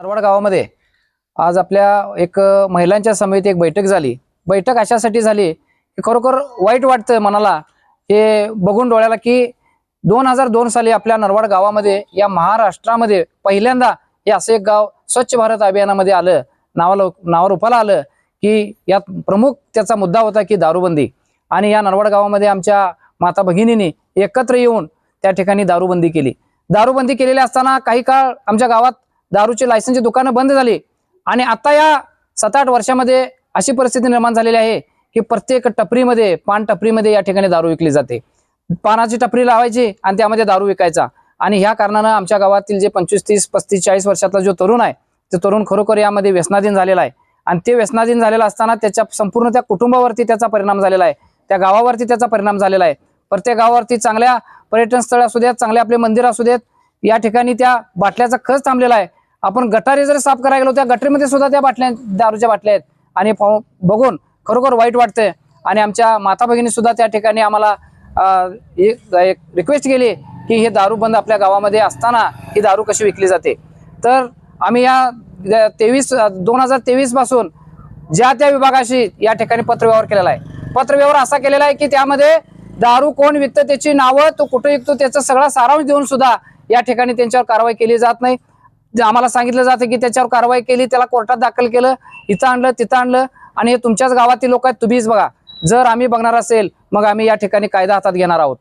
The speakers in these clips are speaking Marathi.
धारवाड गावामध्ये आज आपल्या एक महिलांच्या समिती एक बैठक झाली. बैठक अशासाठी झाली की खरोखर वाईट वाटतं मनाला हे बघून डोळ्याला की दोन हजार दोन साली आपल्या नरवाड गावामध्ये या महाराष्ट्रामध्ये पहिल्यांदा हे असं एक गाव स्वच्छ भारत अभियानामध्ये आलं. नावाला नावारूपाला आलं की यात प्रमुख त्याचा मुद्दा होता की दारूबंदी. आणि या नरवाड गावामध्ये आमच्या माता भगिनींनी एकत्र येऊन त्या ठिकाणी दारूबंदी केली. दारूबंदी केलेली असताना काही काळ आमच्या गावात दारूची लायसनची दुकानं बंद झाली. आणि आता या सात आठ वर्षामध्ये अशी परिस्थिती निर्माण झालेली आहे की प्रत्येक टपरीमध्ये पान टपरीमध्ये या ठिकाणी दारू विकली जाते. पानाची टपरी लावायची आणि त्यामध्ये दारू विकायचा. आणि ह्या कारणानं आमच्या गावातील जे पंचवीस तीस पस्तीस चाळीस वर्षातला जो तरुण आहे ते तरुण खरोखर यामध्ये व्यसनाधीन झालेला आहे. आणि ते व्यसनाधीन झालेला असताना त्याच्या संपूर्ण त्या कुटुंबावरती त्याचा परिणाम झालेला आहे. त्या गावावरती त्याचा परिणाम झालेला आहे. प्रत्येक गावावरती चांगल्या पर्यटन स्थळ असू देत चांगले आपले मंदिर असू देत या ठिकाणी त्या बाटल्याचा खच थांबलेला आहे. आपण गटारी जर साफ करायला गेलो त्या गटरीमध्ये सुद्धा त्या बाटल्या दारूच्या बाटल्या आहेत. आणि बघून खरोखर वाईट वाटतंय आणि आमच्या माता भगिनी सुद्धा त्या ठिकाणी आम्हाला एक रिक्वेस्ट केली की हे दारू बंद आपल्या गावामध्ये असताना ही दारू कशी विकली जाते. तर आम्ही या तेवीस दोन हजार तेवीसपासून ज्या त्या विभागाशी या ठिकाणी पत्रव्यवहार केलेला आहे. पत्रव्यवहार असा केलेला आहे की त्यामध्ये दारू कोण विकतं त्याची नावं तो कुठे विकतो त्याचा सगळा सारांश देऊन सुद्धा या ठिकाणी त्यांच्यावर कारवाई केली जात नाही. आम्हाला सांगितलं जातं की त्याच्यावर कारवाई केली त्याला कोर्टात दाखल केलं इथं आणलं तिथं आणलं आणि हे तुमच्याच गावातील लोक आहेत तुम्हीच बघा. जर आम्ही बघणार असेल मग आम्ही या ठिकाणी कायदा हातात घेणार आहोत.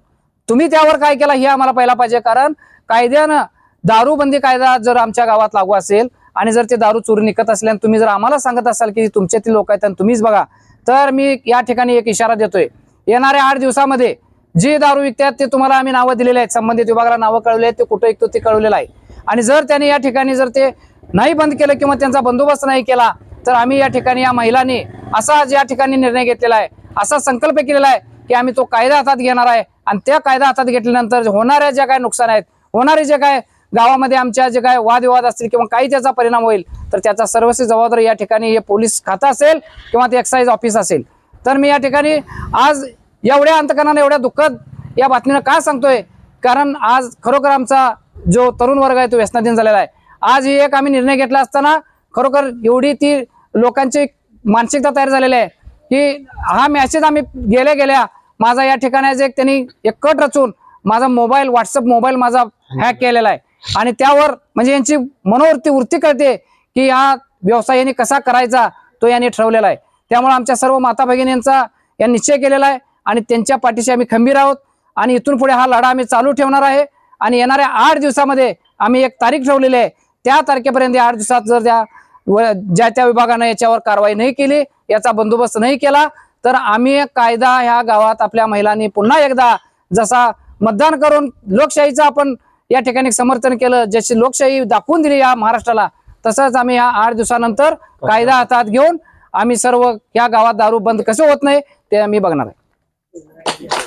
तुम्ही त्यावर काय केला हे आम्हाला पहिला पाहिजे कारण कायद्यानं दारूबंदी कायदा जर आमच्या गावात लागू असेल आणि जर ते दारू चोरी निघत असले आणि तुम्ही जर आम्हाला सांगत असाल की तुमच्यातील लोक आहेत आणि तुम्हीच बघा तर मी या ठिकाणी एक इशारा देतोय. येणाऱ्या आठ दिवसामध्ये जे दारू विकतात ते तुम्हाला आम्ही नावं दिलेले आहेत. संबंधित विभागाला नावं कळवले आहेत ते कुठं विकतो ते कळवलेलं आहे. आणि जर त्यांनी या ठिकाणी जर ते नाही बंद केलं किंवा त्यांचा बंदोबस्त नाही केला तर आम्ही या ठिकाणी या महिलांनी असा या ठिकाणी निर्णय घेतलेला आहे असा संकल्प केलेला आहे की आम्ही तो कायदा हातात घेणार आहे. आणि त्या कायदा हातात घेतल्यानंतर होणाऱ्या ज्या काय नुकसान आहेत होणारे जे काय गावामध्ये आमच्या जे काय वादविवाद असतील किंवा काही त्याचा परिणाम होईल तर त्याचा सर्वस्वी जबाबदारी या ठिकाणी हे पोलीस खातं असेल किंवा ते एक्साईज ऑफिस असेल. तर मी या ठिकाणी आज एवढ्या अंतकरणाने एवढ्या दुःखद या बातमीनं का सांगतोय? कारण आज खरोखर आमचा जो तरुण वर्ग आहे तो व्यसनाधीन झालेला आहे. आज ही एक आम्ही निर्णय घेतला असताना खरोखर एवढी ती लोकांची मानसिकता तयार झालेली आहे की हा मेसेज आम्ही गेल्या गेल्या माझा या ठिकाणी एक त्यांनी एक कट रचून माझा मोबाईल व्हॉट्सअप मोबाईल माझा हॅक केलेला आहे. आणि त्यावर म्हणजे यांची मनोवृत्ती वृत्ती कळते की हा व्यवसाय यांनी कसा करायचा तो यांनी ठरवलेला आहे. त्यामुळे आमच्या सर्व माता भगिनींचा या निश्चय केलेला आहे आणि त्यांच्या पाठीशी आम्ही खंबीर आहोत. आणि इथून पुढे हा लढा आम्ही चालू ठेवणार आहे. आणि येणाऱ्या आठ दिवसामध्ये आम्ही एक तारीख ठेवलेली आहे. त्या तारखेपर्यंत आठ दिवसात जर त्या ज्या त्या विभागानं याच्यावर कारवाई नाही केली याचा बंदोबस्त नाही केला तर आम्ही कायदा ह्या गावात आपल्या महिलांनी पुन्हा एकदा जसा मतदान करून लोकशाहीचं आपण या ठिकाणी समर्थन केलं जशी लोकशाही दाखवून दिली या महाराष्ट्राला तसंच आम्ही या आठ दिवसानंतर कायदा हातात घेऊन आम्ही सर्व या गावात दारू बंद कसं होत नाही ते आम्ही बघणार आहे.